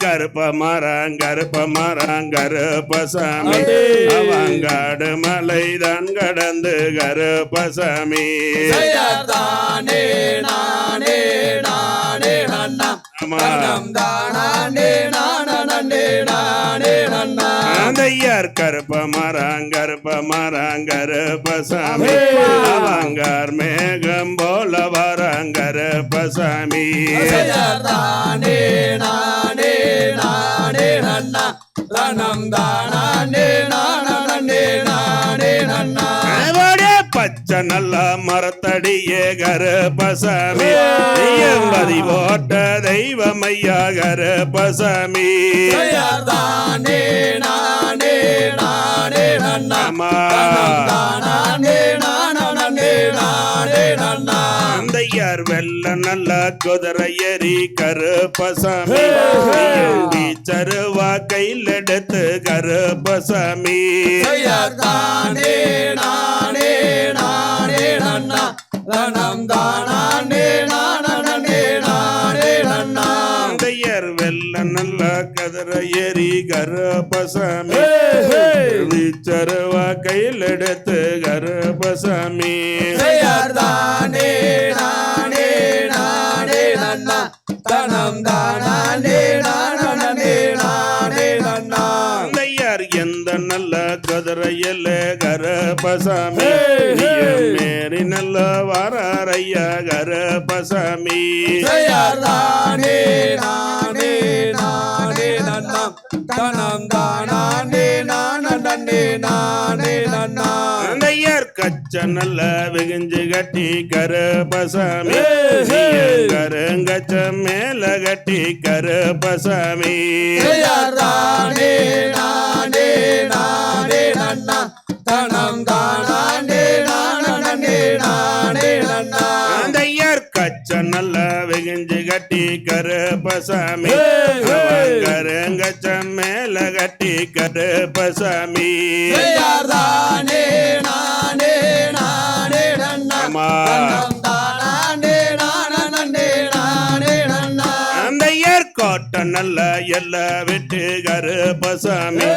கருப்ப மரம் கருப்ப மரம் கருப்பசாமி. அவங்காடு மலை தான் கடந்து கருப்பசாமி செய்யத்தானே நானே நானே. ரன்னம் தானாண்டே நானே அந்தையார் கருப்ப மரம் கருப்ப மரம் கருப்பசாமி அவங்கார் மேகம் போல வரம் கருப்பசாமி செய்யத்தானே நானே நானே நன்னா. ரன்னம் தானாண்டே நானே நானே நன்னா. பச்சை நல்ல மரத்தடியே கருப்பசாமி போட்ட தெய்வமையா கருப்பசாமி நல்ல குதிரை எரி கருப்பசாமி. எம்பி சருவா கையில் எடுத்து கருப்பசாமி. செய்யத்தானே நானே நானே நன்னா. ரணம் தானாண்டே நானே நானே நன்னா. அந்தையார் வெள்ள நல்ல கதிரை எரி கருப்பசாமி. சருவா கையில் எடுத்து கருப்பசாமி. நல்ல கதிரையில் கருப்பசாமி மேரி நல்ல வாராரையா கருப்பசாமி. செய்யத்தானே நானே நானே நன்னா கச்ச நல்ல வெகுஞ்சு கட்டி கருப்பசாமி. கருங்கச்ச மேல கட்டி கருப்பசாமி. செய்யத்தானே நானே நானே நன்னா. தனம் தானாண்டே நானே நானே நன்னா. கச்ச நல்ல வெகுஞ்சு கட்டி கருப்பசாமி. கருங்கச்ச மேல கட்டி கருப்பசாமி செய்யத்தானே நானே நானே நன்னா. ஆமா. தனம் தானாண்டே நானே நானே நன்னா. அந்தையர் கோட்டை நல்ல எல்லா விட்டு கருப்பசாமி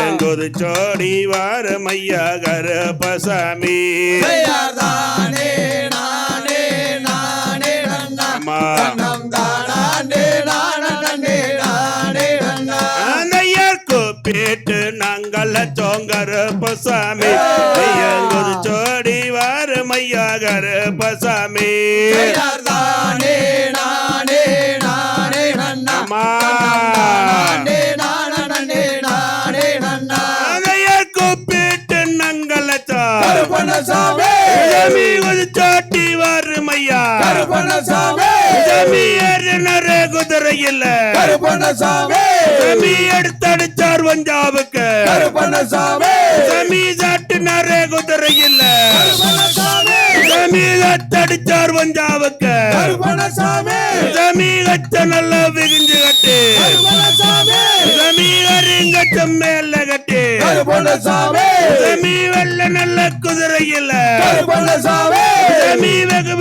எங்குது சோடி வார மையா கருப்பசாமி செய்யத்தானே நாங்கள் சோங்கருப்பசாமி எங்குது சோடி வார மையா கருப்பசாமி செய்யத்தானே நானே நானே நன்னா கருப்பணசாமி ஜமீரே குதிரை இல்ல கருப்பணசாமி ஜமி எடுத்தடிச்சார் வஞ்சாவுக்கு. கருப்பணசாமி ஜமி சாட்டினாரே குதிரை இல்ல கருப்பணசாமி ஜமி கத்தடிச்சார் வஞ்சாவுக்கு. கருப்பணசாமி ஜமி கச்ச நல்லா விரிஞ்சு கட்டு. கருப்பணசாமி ஜமி அருங்கச்ச மேல கட்டு. கருப்பணசாமி ஜமி வெள்ள நல்ல குதிரை இல்ல கருப்பணசாமி ஜமி வெகு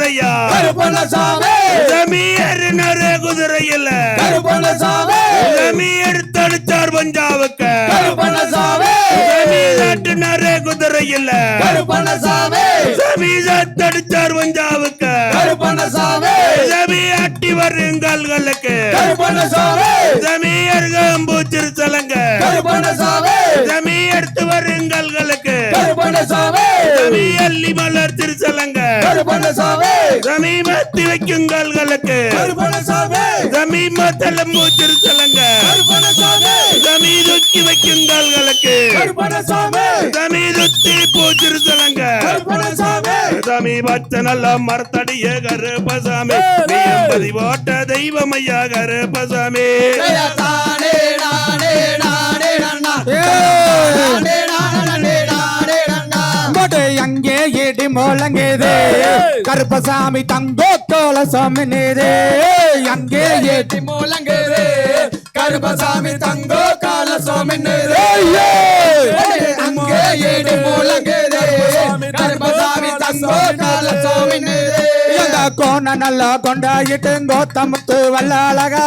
விரசாவாரையா கருப்பணசாமி ஜமி அருணரே குதிரை இல்ல கருப்பணசாமி ஜமி எடுத்தடிச்சார் பஞ்சாவுக்கு. கருப்பணசாமி ஜமி சாட்டினாரே குதிரை இல்ல கருப்பணசாமி ஜமி சாத்தடிச்சார் பஞ்சாவுக்கு. கருப்பணசாமி ஜமி அட்டி வருங்கால்களுக்கு கருப்பணசாமி ஜமி எடுத்து வருங்கால்களுக்கு கருப்பணசாமி ஜமி அள்ளி மலர் திருச்சலங்க. மத்தி வைக்கும் கால்களுக்கு. கருப்பணசாமி ஜமி மத்தலம் மூச்சிரு சலங்க கருப்பணசாமி ஜமி துக்கி வைக்கும் கால்களுக்கு. கருப்பணசாமி ஜமி துத்தி பூச்சிரு சலங்க கருப்பணசாமி சாமி. பச்ச நல்ல மரத்தடிய கருப்பசாமி. போட்ட தெய்வமையா கருப்பசாமி. நானே நானே மடு அங்கே இடி முழங்குது கருப்பசாமி தங்கோ கோலசாமி நேரே அங்கே ஏடி ஏட்டி மூலங்குது. கருப்பசாமி தங்கோ கால சோமின்னு அங்கே ஏடி மூலங்குது. கருப்பசாமி தங்கோ கால எங்க கோண நல்லா கொண்டாயிட்டு கோத்தமுத்து வல்லாளகா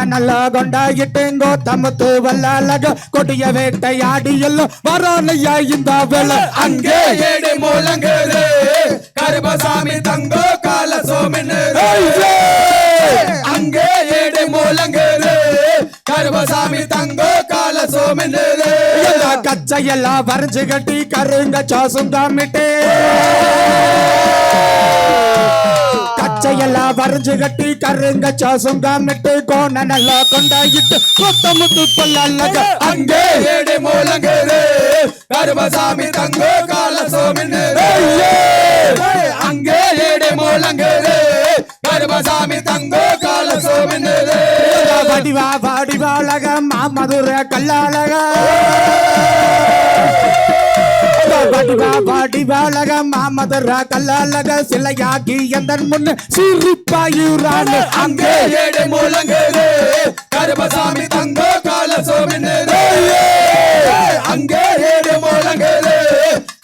கோண நல்லா கொண்டாயிட்டு கோத்தமுத்து வல்லாளக கொடிய வேட்டையாடி எல்லாம் வரானையா இந்த வேலை அங்கே ஏடி மூலங்குது கருப்பசாமி தங்கோ கால சோமின்னு. அங்கே ஏடி மூலங்குது கருப்பசாமி தங்கோ கால சோமின்னு. கச்சையெல்லாம் வரைஞ்சு கட்டி கருங்க சாசும் காமிட்டு நல்லா வரைஞ்சு கட்டி கருங்க சாசும் காமிட்டு கோண நல்லா கொண்டாயிட்டு கொத்த முத்து பல்லக அங்கே ஏடி மூலங்கரு கருமசாமி தங்க கால சோமின்னு. அங்கே ஏடி மூலங்கரு கருமசாமி தங்க கால சோமின்னு. வடிவா வடிவாளக மாமதுர கல்லாளக. வடிவா வடிவாளக மாமதரா கல்லாலக சிலையாகி எந்தன் முன்னு சிரிப்பாயுரான் அங்கே ஏடி மூலங்குது கருபசாமி தங்கோ கால சோமின்னு அங்கே ஏடி மூலங்குது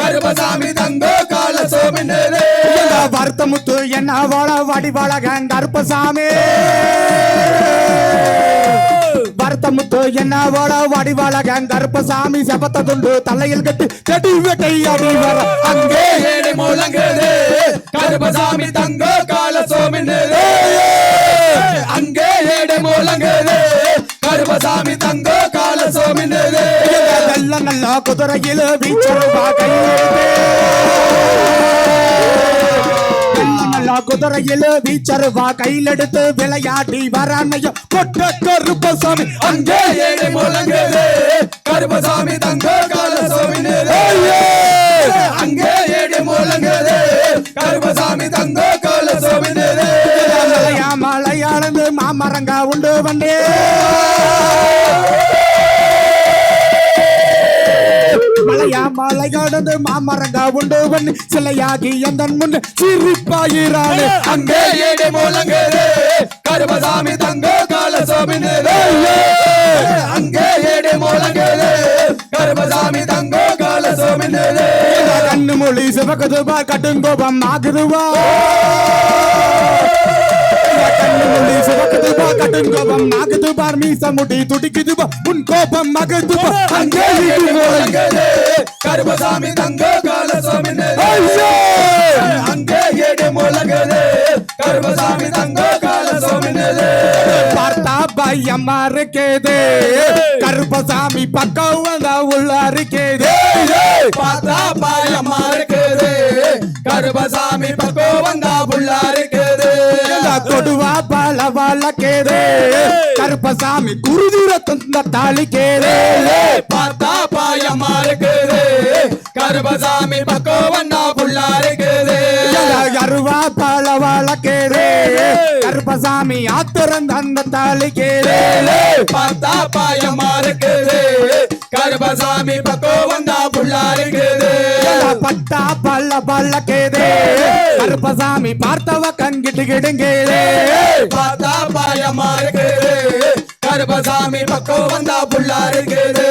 கருபசாமி தங்கோ கால சோமின்னு வருத்தமுத்து என்ன வாழ வடிவாளக கருப்பசாமி. வருத்தமுத்து என்ன வாழ வடிவாளக கருப்பசாமி செபத்த துண்டு தலையில் கட்டி கட்டி வெட்டை அடி வர. அங்கே ஏடி மூலங்குது தங்க கால சோமின்னு அங்கே ஏடு மூலங்குது கருமசாமி தங்க கால சோமின்னு நல்ல நல்ல குதிரையில் வீச்சருவா நல்ல குதிரையில் வீச்சருவா கையில் எடுத்து விளையாடி வராமைய கொட்ட கருப்பசாமி அங்கே ஏடி மூலங்குது கருமசாமி தங்கோ கால சோமின்னு அங்கே ஏடி மூலங்குது கருமசாமி தங்கோ கால சோமின்னு மலையா மலையாளந்து மாமரங்கா உண்டு வந்தே மலை கடந்து மாமரங்கா உண்டு. வந்து சிலையாகி எந்த முன் சிரிப்பாயிரானே அங்கே ஏடி மூலங்குது கருமசாமி தங்கோ கால சோமின்னு அங்கே ஏடி மூலங்குது கருமசாமி தங்கோ கால சோமின்னு கண்ணு மொழி சிவக்குதுவா கட்டுங்கோபம் ஆகுதுவா. சிவக்குதுவா கட்டுங்கோபம் ஆகுதுவா மீச முடி துடிக்குதுவா உன் கோபம் மகுதுவா அங்கே கருமசாமி தங்கோ கால சோமின்னு அங்கே ஏடி மூலங்குது கருமசாமி தங்கோ கால சோமின்னு பார்த்தா பையம்மா இருக்கேது கருப்பசாமி பக்கம் வந்தா உள்ள இருக்கேது பார்த்தா இருக்குது வந்தா புள்ளா இருக்குது கொடுவா பல வழக்கேது கருப்பசாமி குருதிர தந்த தாளிக்கேது பார்த்தா பாயம்மா இருக்குது கருமசாமி பக்கோ வந்தா புள்ளா இருக்குது அருவா பல வழக்கேது கருப்பசாமி ஆத்திரந்த அந்த தாளிக்கேது பார்த்தா பாயம்மா இருக்குது கருமசாமி பக்கோ வந்தா புள்ளா இருக்குது பட்டா பல்ல பல்லக்கேது கருப்பசாமி பார்த்தவ கண்கிட்டு கிடுங்கேது பார்த்தா பாயம்மா இருக்குது கருமசாமி பக்கோ வந்தா புள்ளா இருக்குது.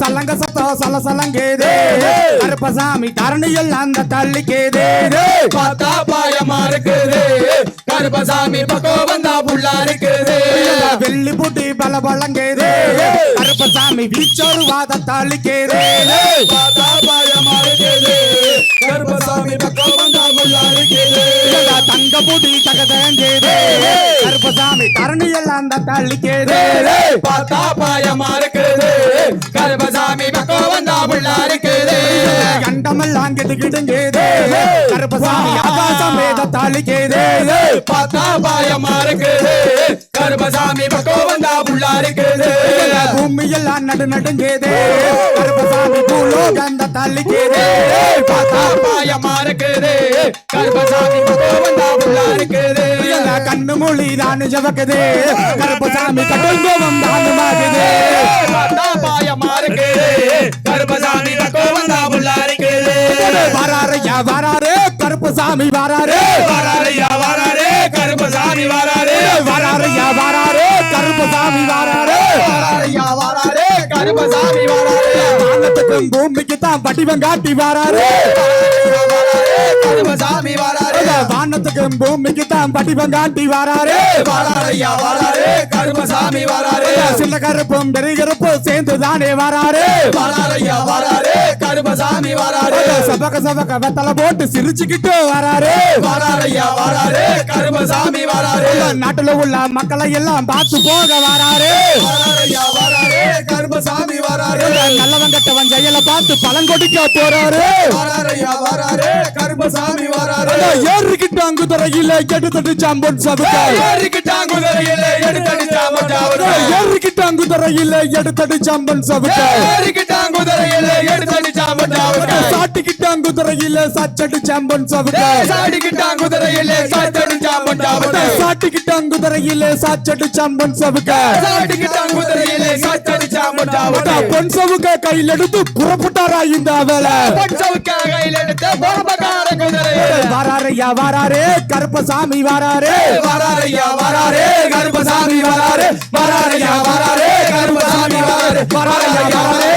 சலங்க சத்தம் சல சலங்கேது? கருப்பசாமி தரணியில் அந்த தள்ளிக்கேது? பார்த்தா பாயம்மா இருக்குது. கருப்பசாமி பக்கோ வந்தா புள்ளா இருக்குது. வெள்ளி புட்டி பல பழங்கேது கருப்பசாமி வீச்சோரு வாத தாளிக்கேது பார்த்தா பாயம்மா இருக்குது. கருப்பசாமி பக்கோ வந்தா தங்க புடி தகதேந்தேது கருப்பசாமி தரணியில் அந்த தள்ளிக்கேது பார்த்தா பாயம்மா இருக்குது கருப்பசாமி பக்கோ வந்தா புள்ளா இருக்குது கண்டமெல்லாம் கெட்டு கிடுங்கேது கருப்பசாமி ஆகாசம் வேத தாளிக்கேது பார்த்தா பாயம்மா இருக்குது கருப்பசாமி பக்கோ வந்தா புள்ளா இருக்குது பூமியெல்லாம் நடு நடுங்கேது கருப்பசாமி பூலோகந்த தள்ளிக்கேது பார்த்தா பாயம்மா இருக்குது. கருப்பசாமி பக்கம் வந்தா புள்ளா இருக்குது. கண்ணு மொழி தான் ஜவக்குது. கருப்பசாமி கட்டுங்கோவம் தானுமாகுது பாயமா இருக்குது. கருப்பசாமி பக்கம் வந்தா புள்ளா இருக்குது. வராரையா வராரு கருப்பசாமி வராரு வாராரையா வாராரே கருப்பசாமி வாராரே வராரையா வராரு கருப்பசாமி வராரு. வாராரையா வாராரே கருப்பசாமி வாராரே. வானத்துக்கும் பூமிக்கு தான் வடிவம் காட்டி வராரு கருப்பசாமி வாராரே. வானத்துக்கும் பூமிக்கு தான் வடிவம் காட்டி வராரு. வாராரையா வாராரே கருப்பசாமி வாராரே. சில கருப்பும் பெரிய கருப்பும் சேர்ந்து தானே வராரு வாராரையா வாராரே கருப்பசாமி வாராரே. சபக சபக வெத்தலை போட்டு சிரிச்சுக்கிட்டு வராரு. வாராரையா வாராரே கருப்பசாமி வாராரே. நாட்டுல உள்ள மக்களை எல்லாம் பார்த்து போக வராரு. வாராரையா வாராரே கருப்பசாமி வாராரே. நல்லவன் கட்டவன் ஜெயல பார்த்து பழம் கொடுக்க போறாரு. வாராரே கருப்பசாமி வாராரே. ஏறிக்கிட்டு அங்கு துறையில எடுத்துட்டு சாம்பன் சபுக்க ஏறிக்கிட்டான் குதிரையில எடுத்தடிச்சா மச்சாவதே ஏறிக்கிட்டு அங்கு துறையில எடுத்துட்டு சாம்பன் சபுக்க ஏறிக்கிட்டான் குதிரையில எடுத்தடிச்சா சாட்டிக்கிட்டான் குதிரையில சாச்சடு சாம்பன் சவுக்க சாட்டிக்கிட்டான் குதிரையில சாச்சடு சாம்பன் சவுக்க சாட்டிக்கிட்டான் குதிரையில சாச்சடு சாம்பன் சவுக்க சாட்டிக்கிட்டான் குதிரையில சாச்சடு சாம்பன் சவுக்க பொன் சவுக்க கையில் எடுத்து புறப்பட்டாரா இந்த வேலை? பொன் சவுக்க கையில் எடுத்து புறப்பட்டார குதிரை? வாராரையா வாராரே கருப்பசாமி வாராரே வாராரையா வாராரே கருப்பசாமி வாராரே வாராரையா வாராரே கருப்பசாமி வாராரே வாராரையா வாராரே